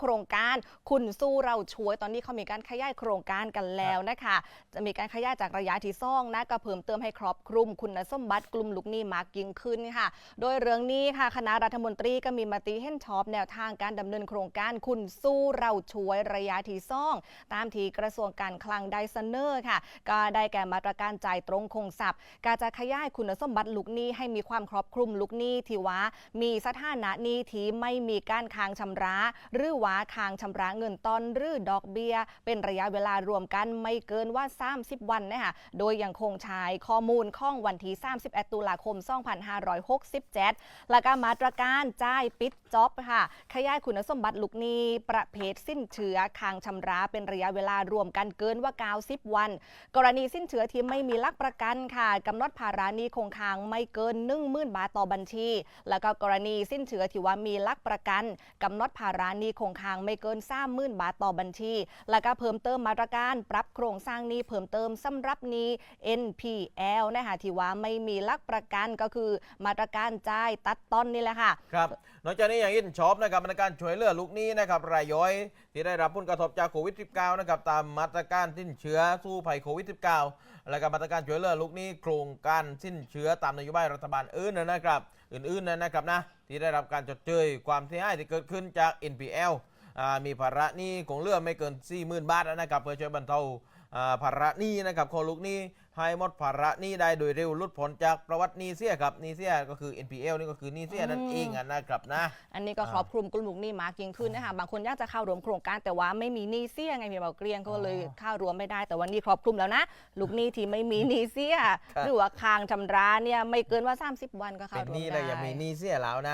โครงการ คุณสู้เราช่วยตอนนี้เขามีการขยายโครงการกันแล้วนะคะ จะมีการขยายจากระยะที่ซ่องนะก็เพิ่มเติมให้ครอบคลุมคุณสมบัติกลุ่มลูกหนี้มากยิ่งขึ้นค่ะ โดยเรื่องนี้ค่ะคณะรัฐมนตรีก็มีมติเห็นชอบแนวทางการดำเนินโครงการคุณสู้เราช่วยระยะที่ซ่อง ตามที่กระทรวงการคลังได้เสนอค่ะ ก็ได้แก่มาตรการจ่ายตรงคงทรัพย์การจะขยายคุณสมบัติลูกหนี้ให้มีความครอบคลุมลูกหนี้ที่ว่ามีสถานะหนี้ที่ไม่มีการค้างชำระ หรือว่าค้างชำระเงินต้นหรือดอกเบี้ย เป็นระยะเวลารวมกันไม่เกินว่า 30 วันนะคะโดยยังคงใช้ข้อมูลข้องวันที่ 31 ตุลาคม 2567 และก็มาตรการจ่ายปิดจ็อบค่ะ ขยายคุณสมบัติลูกหนี้ประเภทสิ้นเชื้อคางชำระเป็นระยะเวลารวมกันเกินว่า 90 วัน กรณีสิ้นเชื้อที่ไม่มีหลักประกันค่ะกำหนดภาระนี้คงค้างไม่เกิน10,000บาทต่อบัญชี แล้วก็กรณีสิ้นเชื้อที่ว่ามีหลักประกันกำหนดภาระนี้คงค้างไม่เกิน30,000บาทต่อบัญชี แล้วก็เพิ่มเติมมาตรการปรับโครงสร้างนี้เพิ่มเติมสำหรับนี้ NPL นะคะที่ว่าไม่มีลักประกันก็คือมาตรการจ่ายตัดต้นนี่แหละค่ะครับ นอกจากนี้อย่างอินช็อบนะครับมาตรการช่วยเหลือลูกหนี้นะครับรายย่อยที่ได้รับผลกระทบจากโควิด -19 นะครับตามมาตรการสิ้นเชื้อสู้ภัยโควิด -19 และก็มาตรการช่วยเหลือลูกหนี้โครงการสิ้นเชื้อตามนโยบายรัฐบาลอื่นนะครับอื่นๆนะครับนะที่ได้รับการจดเชยความเสียหายที่เกิดขึ้นจาก NPL มีภาระหนี้คงเหลือไม่เกิน 40,000 บาทนะครับเพื่อช่วยบรรเทา ภาระหนี้นะครับของลูกหนี้ให้หมดภาระหนี้ได้โดยเร็วหลุดพ้นจากประวัติหนี้เสียครับหนี้เสียก็คือ NPL นี่ก็คือหนี้เสียนั่นเองอะนะครับนะ อันนี้ก็อ่าครอบคลุมกลุ่มลูกหนี้มากยิ่งขึ้นนะคะบางคนอยากจะเข้ารวมโครงการแต่ว่าไม่มีหนี้เสียไงพี่เบาเกรียงก็เลยอ๋อเข้ารวมไม่ได้แต่วันนี้ครอบคลุมแล้วนะลูกหนี้ที่ไม่มีหนี้เสียครับหรือว่าค้างชำระเนี่ยไม่เกินว่า 30 วันก็เข้าเป็นรวหมนี้ได้แล้วยังมีหนี้เสียแล้วนะ